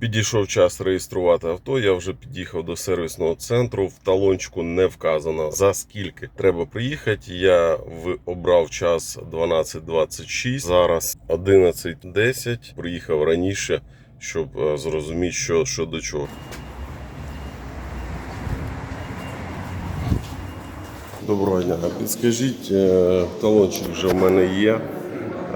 Підійшов час реєструвати авто. Я вже під'їхав до сервісного центру. В талончику не вказано за скільки треба приїхати. Я обрав час 12.26, зараз 11.10. Приїхав раніше, щоб е, зрозуміти, що, що до чого. Доброго дня. Підскажіть, е, талончик вже в мене є.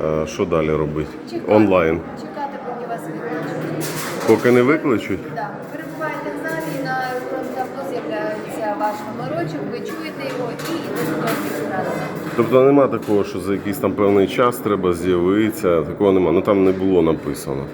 Е, Що далі робити? Онлайн. Чекати, поки вас викличуть. Поки не викличуть? Да. Перебуваєте в залі, на фронт-табло з'являється ваш номерочок, ви чуєте його і йдете до. Тобто нема такого, що за якийсь там певний час треба з'явитися. Такого нема. Ну там не було написано.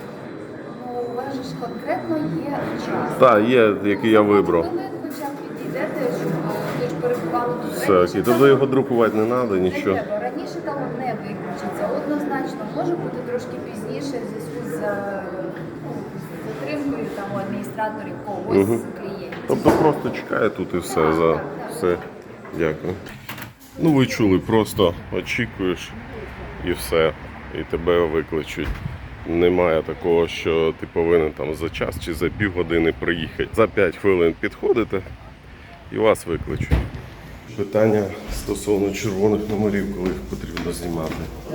Ну, у вас же ж конкретно є час. Так, є, який я вибрав. Ви хоча б підійдете, щоб ви ж перебували тут Все окей. Тобто його друкувати не треба, Не нічого. треба. Раніше там не виключиться. Однозначно, може бути трошки пізніше в зв'язку з е, ну, з затримкою там у адміністраторів когось Мгм. клієнтів. Тобто просто чекає тут і все за все. Дякую. Ну ви чули, просто очікуєш і все. І тебе викличуть. Немає такого, що ти повинен там за час чи за півгодини приїхати. За 5 хвилин підходите і вас викличуть. Питання стосовно червоних номерів, коли їх потрібно знімати.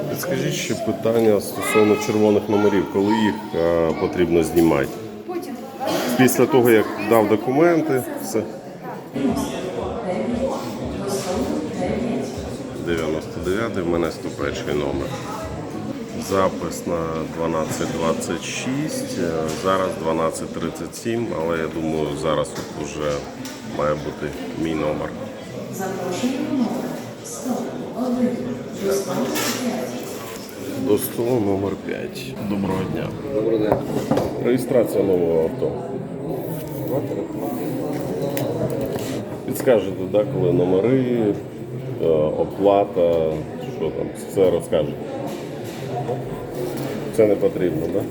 Підскажіть ще питання стосовно червоних номерів, коли їх е, потрібно знімати. Після того, як дав документи, все. 99 в мене 101 номер. Запис на 12.26, е, зараз 12.37, але я думаю, зараз тут вже має бути мій номер. До столу номер 5. Доброго дня. Добрий день. Реєстрація нового авто. Підскажете, да, коли номери, е, оплата, що там, все розкажете. Це не потрібно, так?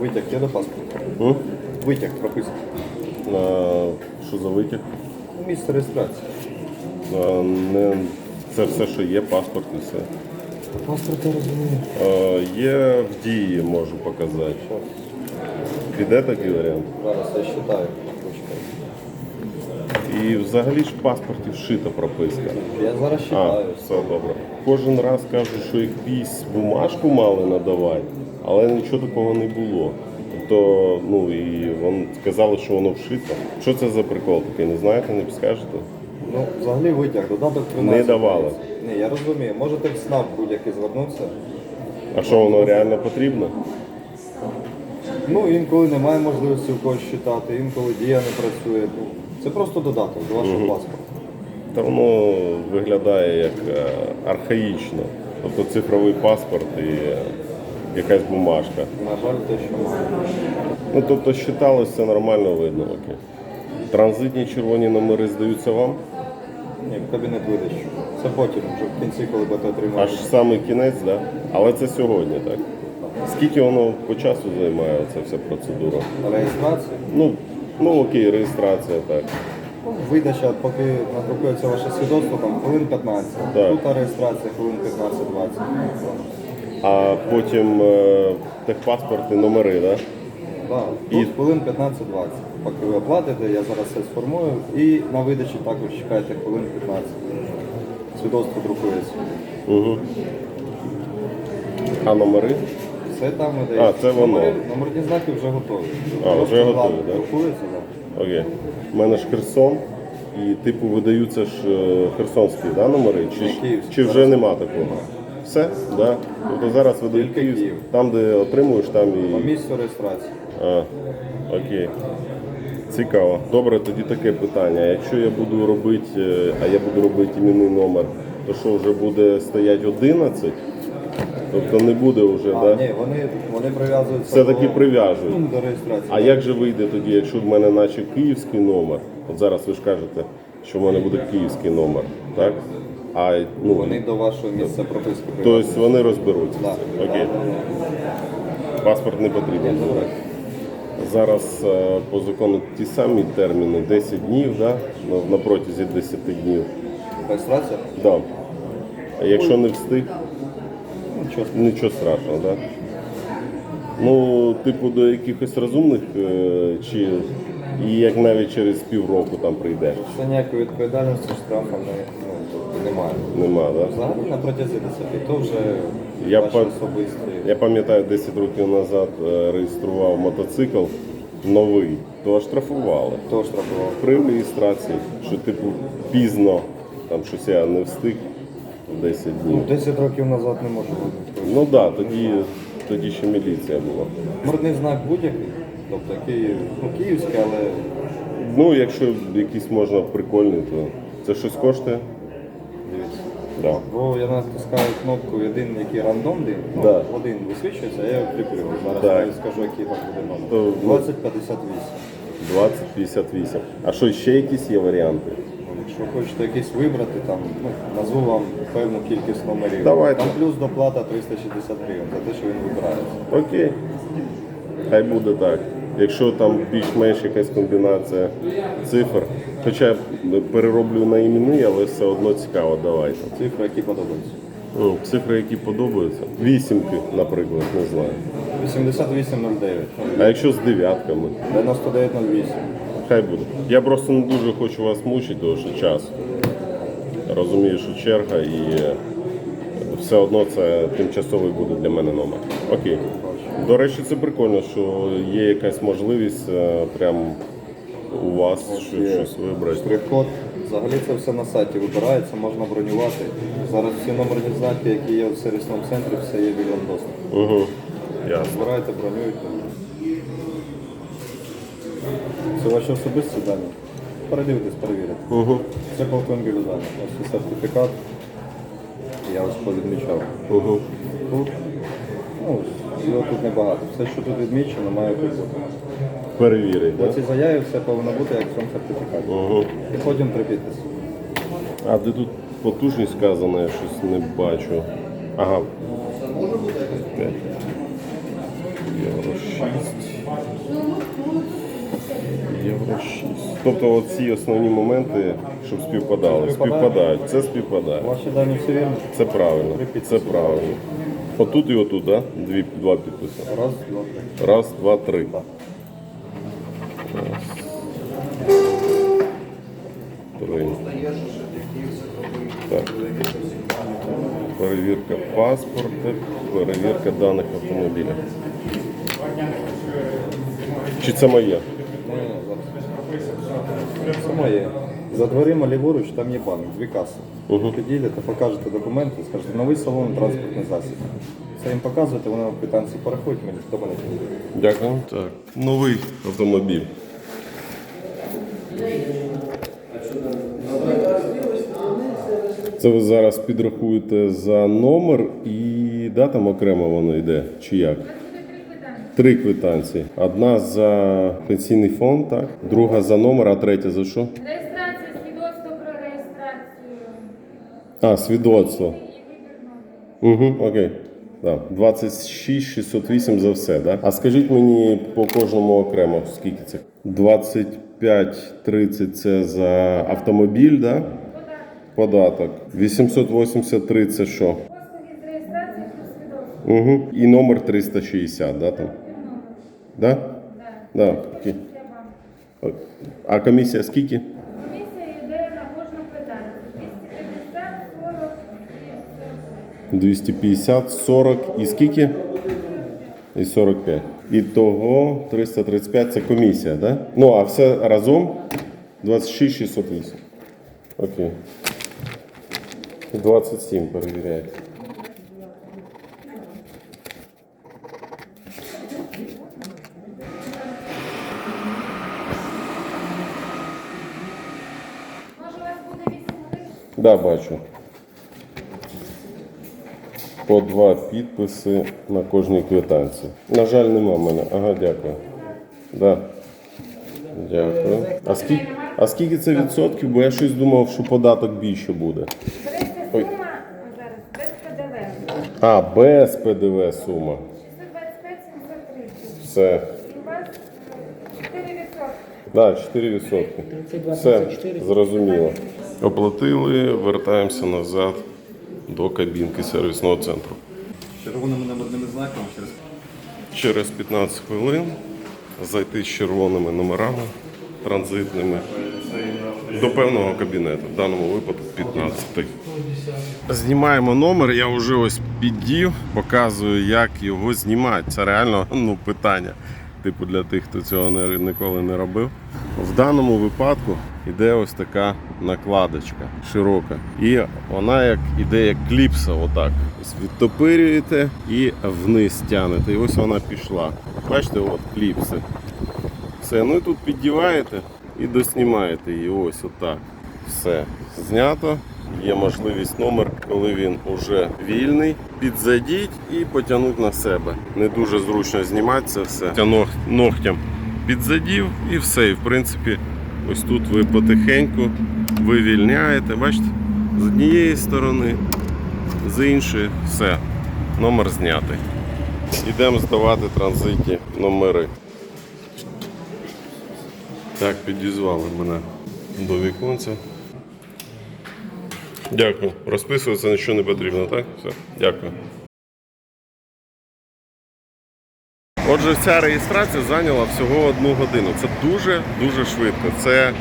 Витяг є до паспорту? М? Витяг прописаний. А, Що за витяг? Місце реєстрації. А, Не, це все, що є, паспорт і все. Паспорт розумію. А, Є в дії, можу показати. Піде такий варіант. Зараз я. Почекай. І взагалі ж в паспорті вшита прописка. Я зараз А, все добре. Кожен раз кажуть, що якусь бумажку мали надавати, але нічого такого не було. Тобто, ну і вони сказали, що воно вшито. Що це за прикол такий? Не знаєте, не підскажете? Ну, взагалі витяг, додаток 13. Не давали. Ні, я розумію. Можете в СНАП будь-який звернутися. А що воно реально потрібно? Ну, інколи немає можливості в когось читати, інколи дія не працює. Ну, Це просто додаток до вашого паспорту. Та воно виглядає як е, архаїчно. Тобто цифровий паспорт і е, якась бумажка. На жаль, те, що має. Ну тобто считалося нормально видно. Окей. Транзитні червоні номери здаються вам? Ні, в кабінет видачі. Це потім, вже в кінці, коли будете отримати. Аж саме кінець, да? Але це сьогодні, так? Скільки воно по часу займає ця вся процедура? Реєстрацію. Ну, ну окей, реєстрація так. Ну, Видача, поки надрукується ваше свідоцтво, там хвилин 15. Так. Тут реєстрація хвилин 15-20. А потім е, техпаспорт і номери, так? Так, І- хвилин 15-20. Поки ви оплатите, я зараз все сформую. І на видачі також чекайте хвилин 15. Свідоцтво друкується. Угу. А номери? Все там видається. А, це воно. Номери, номерні знаки вже готові. А, вже Просто готові, да? Друкується, так. Окей. У мене ж Херсон. І типу видаються ж е, херсонські да, номери? Чи, ж- Київські. чи вже нема такого? Все? Да? Тобто зараз видають Тільки Київ, Київ. там, де отримуєш, там По і. місцю реєстрації. А, окей. Цікаво. Добре, тоді таке питання. Якщо я буду робити, е, а я буду робити іменний номер, то що вже буде стоять 11? Тобто не буде вже, А, да? ні, вони, вони прив'язуються Все-таки до- прив'яжують. Ну, до реєстрації. А як же вийде тоді, якщо в мене наче київський номер? От зараз ви ж кажете, що в мене буде київський номер, так? А ну, Вони до вашого місця прописки тобто вони розберуться. Да. Окей. Паспорт не потрібен. Зараз е, по закону ті самі терміни 10 днів, да? на, протязі 10 днів. Реєстрація? Да. А якщо не встиг, Нічого нічого страшного, так? Да? Ну, типу, до якихось розумних, е, чи і як навіть через півроку там прийдеш. Це ніякої відповідальності штрафу не, ну, тобто немає. Нема, да? Взагалі на протязі 10, то вже Я ваші пам- особисті. Я пам'ятаю, 10 років назад е, реєстрував мотоцикл новий, то штрафували. Хто штрафував? При реєстрації, що типу пізно, там щось я не встиг 10 Ну, днів. 10 років назад не може бути. Ну так, да, тоді, тоді ще міліція була. Мордний знак будь-який, тобто Київ, ну, київський, але Ну, якщо якийсь можна прикольний, то це щось коштує? дивіться. Да. Бо я натискаю кнопку один, який рандомний, ну, Да. один висвічується, а я його прикрив. Зараз Так. я скажу, який там буде номер. Ну, 2058. 20-58. А що ще якісь є варіанти? Ну, Якщо хочете якийсь вибрати, там, ну, назву вам певну кількість номерів. Давайте. Там плюс доплата 360 гривень за те, що він вибирається. Окей. Хай буде так. Якщо там більш-менш якась комбінація цифр, хоча я перероблю на імени, але все одно цікаво, давайте. Цифри, які подобаються. Ну, цифри, які подобаються. Вісімки, наприклад, не знаю. 8809. А якщо з дев'ятками, 9908. хай буде. Я просто не дуже хочу вас мучити, тому що час. Розумію, що черга і е, все одно це тимчасовий буде для мене номер. Окей. До речі, це прикольно, що є якась можливість е, прям у вас що- Є щось вибрати. Штрих-код. Взагалі це все на сайті вибирається, можна бронювати. Зараз всі номерні знаки, які є в сервісному центрі, все є вільним доступом. Угу. Ясно. Збирайте, бронюйте. Це ваші особисті дані. Передивитесь, перевірите. Угу. Це по автомобілю. Ось сертифікат. Я ось повідмічав. Угу. Тут, ну, його тут небагато. Все, що тут відмічено, має тут бути. Перевірить, По так? цій заяві все повинно бути як в цьому сертифікаті. Угу. І потім підписи. А де тут потужність сказана, я щось не бачу. Ага. П'ять. Євро Тобто оці основні моменти, щоб співпадали. Співпадають. Це співпадає. Ваші дані всі вірні? Це правильно. Це правильно. Отут і отут, так? Да? Дві, два підписи. Раз, два, три. Раз, два, три. Так. Три. Так. Перевірка паспорта, перевірка даних автомобіля. Чи це моє? Моє. За дверима ліворуч там є банк, дві каси. Підійдете, покажете документи, скажете, новий салон, транспортний засіб. Це їм показуєте, вони вам квитанції порахують, мені до мене підійде. Дякую. Так. Новий автомобіль. Це ви зараз підрахуєте за номер і да, там окремо воно йде, чи як? Три квитанції. Одна за пенсійний фонд, так? друга за номер, а третя за що? Реєстрація, свідоцтво про реєстрацію А, свідоцтво. Угу, окей. Да. 26 608 за все, да? А скажіть мені по кожному окремо, скільки це? 25 30 це за автомобіль, да? Податок. 883 це що? Послуги з реєстрації плюс свідоцтво. Угу. І номер 360, да там? Да? Да. окей. А комісія скільки? Комісія йде на кожне питання. 250, 40 і 250, 40 і скільки? І 45. І того 335 це комісія, да? Ну, а все разом 26 608. Окей. І 27 перевіряйте. Може, у вас буде 8 гривень? Да, бачу. По два підписи на кожній квитанції. На жаль, нема в мене. Ага, дякую. Да. Дякую. А скільки, а скільки це відсотків? Бо я щось думав, що податок більше буде. Ой. без ПДВ. А, без ПДВ сума. 625, 730. Все. У вас е, 4%. Да, 4 відсотки. Все, зрозуміло. Оплатили, вертаємося назад до кабінки сервісного центру. Червоними номерними знаками через через 15 хвилин зайти з червоними номерами транзитними до певного кабінету, в даному випадку 15. Знімаємо номер, я вже ось піддів, показую, як його знімати. Це реально ну, питання. Типу для тих, хто цього ніколи не робив. В даному випадку іде ось така накладочка широка. І вона як іде як кліпса, отак. Ось відтопирюєте і вниз тягнете. І ось вона пішла. Бачите, от кліпси. Все, ну і тут піддіваєте і доснімаєте її. Ось отак. Все. Знято. Є можливість номер, коли він уже вільний. Підзадіть і потягнути на себе. Не дуже зручно знімати це все. Тяног, ногтям підзадів і все. І в принципі, ось тут ви потихеньку вивільняєте. Бачите? З однієї сторони, з іншої, все. Номер знятий. Ідемо здавати транзитні номери. Так, підізвали мене до віконця. Дякую. Розписуватися нічого не потрібно, так? Все. Дякую. Отже, ця реєстрація зайняла всього одну годину. Це дуже дуже швидко. Це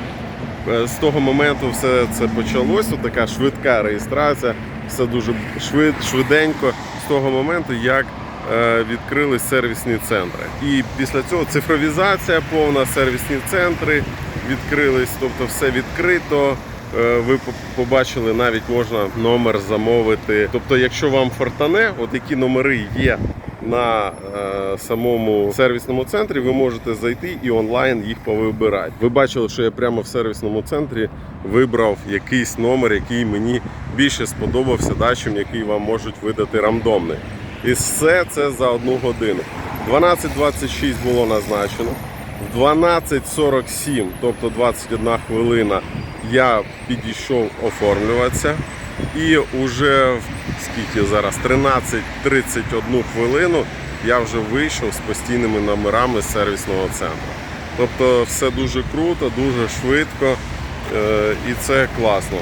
е, з того моменту все це почалося. Така швидка реєстрація, все дуже швид, швиденько з того моменту, як е, відкрились сервісні центри. І після цього цифровізація повна, сервісні центри відкрились, тобто все відкрито. Е, Ви побачили, навіть можна номер замовити. Тобто, якщо вам фортане, от які номери є на е, самому сервісному центрі, ви можете зайти і онлайн їх повибирати. Ви бачили, що я прямо в сервісному центрі вибрав якийсь номер, який мені більше сподобався, да, чим який вам можуть видати рандомний. І все це за одну годину. 12.26 було назначено. В 12.47, тобто 21 хвилина, я підійшов оформлюватися. І уже в скільки зараз 13.31 хвилину я вже вийшов з постійними номерами сервісного центру. Тобто все дуже круто, дуже швидко е, і це класно.